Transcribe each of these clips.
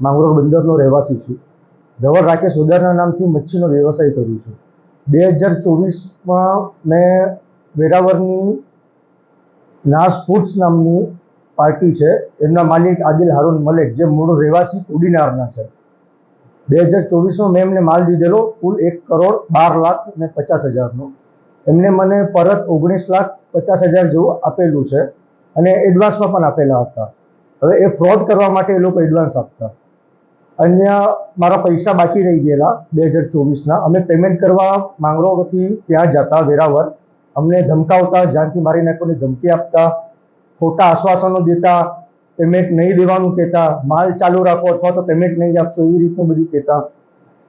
માંગરોળ બંદરનો રહેવાસી છું. ધવલ રાકેશ ઉદારના નામથી મચ્છીનો વ્યવસાય કરું છું. બે હજાર ચોવીસમાં મેં વેરાવરની નાસ ફૂડ્સ નામની પાર્ટી છે. એમના માલિક આદિલ હારૂન મલેક, જે મૂળ રહેવાસી ઉડીનારના છે. બે હજાર ચોવીસમાં મેં એમને માલ દીધેલો, કુલ એક કરોડ બાર લાખ ને પચાસ હજારનો. એમને મને પરત ઓગણીસ લાખ પચાસ હજાર જેવું આપેલું છે અને એડવાન્સમાં પણ આપેલા હતા. હવે એ ફ્રોડ કરવા માટે એ લોકો એડવાન્સ આપતા. અન્ય મારા પૈસા બાકી રહી ગયેલા બે હજાર ચોવીસના. અમે પેમેન્ટ કરવા માંગરોળથી ત્યાં જતા વેરાવર અમને ધમકાવતા, જાનથી મારી નાખવાની ધમકી આપતા, ખોટા આશ્વાસનો દેતા પેમેન્ટ નહીં દેવાનું કહેતા, માલ ચાલુ રાખો અથવા તો પેમેન્ટ નહીં આપશો એવી રીતનું બધું કહેતા.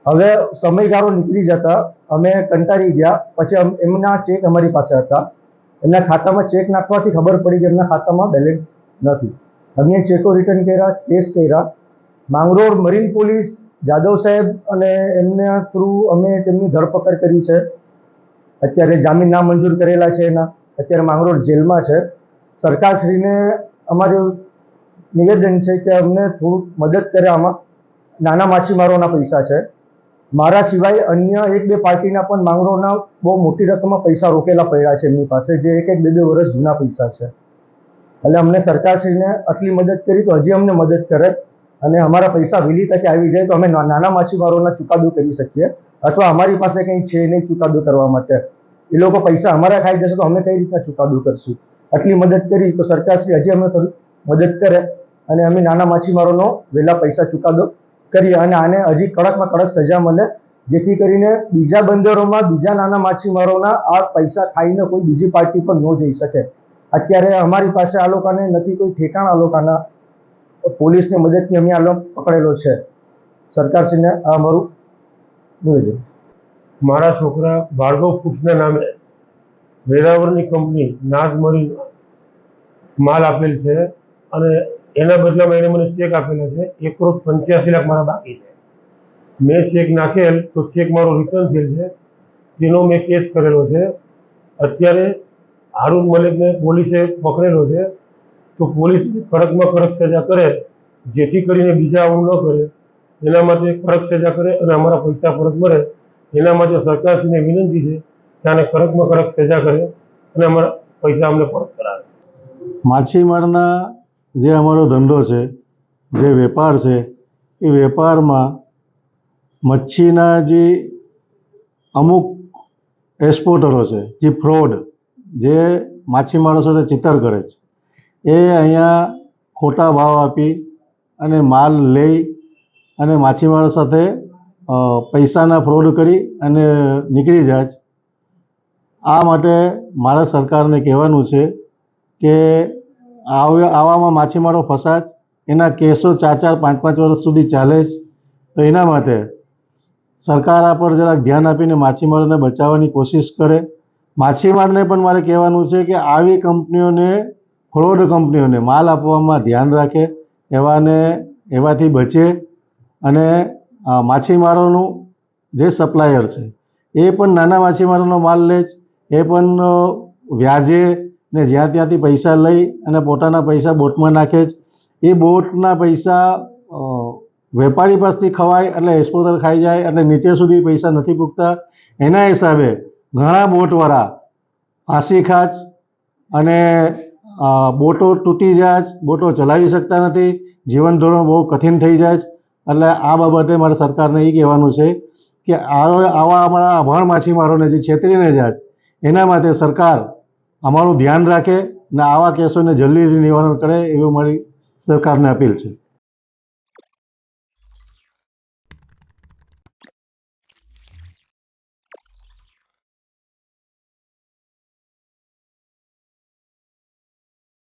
હવે સમયગાળો નીકળી જતા અમે કંટાળી ગયા. પછી એમના ચેક અમારી પાસે હતા. એમના ખાતામાં ચેક નાખવાથી ખબર પડી કે એમના ખાતામાં બેલેન્સ નથી. અમે ચેકો રિટર્ન કર્યા કેસ કર્યા. માંગરોળ મરીન પોલીસ જાદવ સાહેબ અને એમના થ્રુ અમે તેમની ધરપકડ કરી છે. અત્યારે જામીન ના મંજૂર કરેલા છે એના. અત્યારે માંગરોળ જેલમાં છે. સરકારશ્રીને અમારું નિવેદન છે કે અમને થોડુંક મદદ કરે આમાં. નાના માછીમારોના પૈસા છે. મારા સિવાય અન્ય એક બે પાર્ટીના પણ માંગરોળના બહુ મોટી રકમમાં પૈસા રોકેલા પડ્યા છે એમની પાસે. જે એક એક બે બે વર્ષ જૂના પૈસા છે. એટલે અમને સરકારશ્રીને આટલી મદદ કરી તો હજી અમને મદદ કરે. અને અમારા પૈસા વહેલી તકે આવી જાય તો અમે નાના માછીમારોના ચુકાદો કરી શકીએ અથવા અમારી પાસે કંઈ છે નહીં ચુકાદો કરવા માટે. એ લોકો પૈસા અમારા ખાઈ જશે તો અમે કઈ રીતના ચુકાદો કરશું? આટલી મદદ કરી તો સરકારશ્રી હજી અમે થોડી મદદ કરે અને અમે નાના માછીમારોનો વહેલા પૈસા ચુકાદો કરીએ અને આને હજી કડકમાં કડક સજા મળે, જેથી કરીને બીજા બંદરોમાં બીજા નાના માછીમારોના આ પૈસા ખાઈને કોઈ બીજી પાર્ટી પર ન જઈ શકે. અત્યારે અમારી પાસે આ લોકોને નથી કોઈ ઠેકાણ આ લોકોના પોલીસની મદદથી અમે આ લોકો પકડેલો છે. સરકારશ્રીને આ અમારું નિવેદન. મારા છોકરા ભાર્ગવ ફૂડ્સના નામે વેરાવળની કંપની નાઝ મરીન માલ આપેલ છે અને એના બદલામાં એને મને ચેક આપેલો છે. એક કરોડ પંચ્યાસી લાખ મારા બાકી છે. મેં ચેક નાખેલ તો ચેક મારો રિટર્ન થયેલ છે. તેનો મેં કેસ કરેલો છે. અત્યારે હારૂન મલિકને પોલીસે પકડેલો છે. તો પોલીસ કડકમાં કડક સજા કરે, જેથી કરીને બીજા આવું ન કરે. એના માટે કડક સજા કરે અને અમારા પૈસા પરત મળે. એના માટે સરકારશ્રીને વિનંતી છે કે આને કડકમાં કડક સજા કરે અને અમારા પૈસા અમને પરત કરાવે. માછીમારના જે અમારો ધંધો છે, જે વેપાર છે, એ વેપારમાં મચ્છીના જે અમુક એક્સપોર્ટરો છે, જે ફ્રોડ, જે માછીમારો સાથે ચિત્તર કરે છે એ અહીંયા ખોટા ભાવ આપી અને માલ લઈ અને માછીમારો સાથે પૈસાના ફ્રોડ કરી અને નીકળી જાય છે. આ માટે મારા સરકારને કહેવાનું છે કે આવ- આવામાં માછીમારો ફસાય એના કેસો ચાર ચાર પાંચ પાંચ વર્ષ સુધી ચાલે જ તો એના માટે સરકાર આ પર જરાક ધ્યાન આપીને માછીમારોને બચાવવાની કોશિશ કરે. માછીમારને પણ મારે કહેવાનું છે કે આવી કંપનીઓને ફ્રોડ કંપનીઓને માલ આપવામાં ધ્યાન રાખે, એવાને, એવાથી બચે અને માછીમારોનું જે સપ્લાયર છે, એ પણ નાના માછીમારોનો માલ લે છે એ પણ વ્યાજે ને જ્યાં ત્યાંથી પૈસા લઈ અને પોતાના પૈસા બોટમાં નાખે છે એ બોટના પૈસા વેપારી પાસેથી ખવાય એટલે એક્સપોર્ટર ખાઈ જાય એટલે નીચે સુધી પૈસા નથી પૂગતા. એના હિસાબે ઘણા બોટવાળા ફાંસી ખાચ અને બોટો તૂટી જાય છે, બોટો ચલાવી શકતા નથી જીવન ધોરણ બહુ કઠિન થઈ જાય છે. એટલે આ બાબતે મારે સરકારને એ કહેવાનું છે કે આવા અમારા અભાણ માછીમારોને જે છેતરીને જાય એના માટે સરકાર અમારું ધ્યાન રાખે ને આવા કેસોને જલ્દીથી નિવારણ કરે એવી મારી સરકારને અપીલ છે.